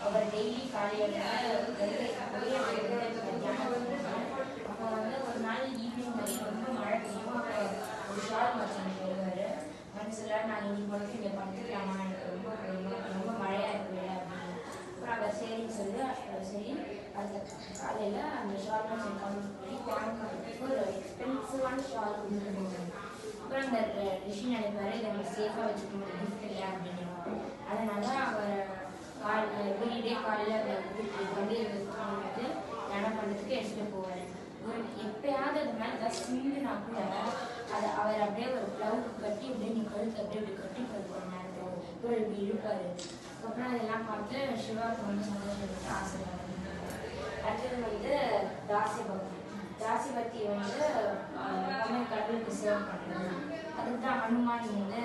அவர் daily காலையில் அப்போ வந்து ஒரு நாள் ஈவினிங் வரைக்கும் ரொம்ப மழை பெய்யும் ஒரு ஷால் மச்சான் வருவார் வந்து சொல்லுவார் நான் இன்னைக்கு வந்து இங்கே படுத்துக்கலாமா எனக்கு ரொம்ப ரொம்ப மழையாக இருக்குது அப்படின்னு சரின்னு சொல்லி சரி காலையில் அந்த ஷால் மச்சான் காலேஜ் போய் ஒரு அப்புறம் அந்த ரிஷி நினைப்பாரு இதை நம்ம சேஃபாக வச்சுக்க முடியும் gift இல்லை அப்படின்னு அதனால அவர் கால் வீடே காலையில் வண்டி எடுத்துட்டு நடனம் பண்ணுறதுக்கு எடுத்துகிட்டு போவார். ஒரு எப்பயாவது அது மேலே ஏதாவது சிந்துனா கூட அதை அவர் அப்படியே ஒரு ப்ளவுக்கு கட்டி அப்படியே நீ கழுத்து அப்படியே இப்படி கட்டி கொடுப்பாரு நேரத்தில் அப்புறம் இப்படி இருப்பார். அதுக்கப்புறம் அதெல்லாம் பார்த்து சிவாவுக்கு வந்து சந்தோஷப்பட்டு ஆசை அடுத்தது வந்து தாசி பக்தி தாசி பக்தி வந்து அதுக்கு தான் ஹனுமான் வந்து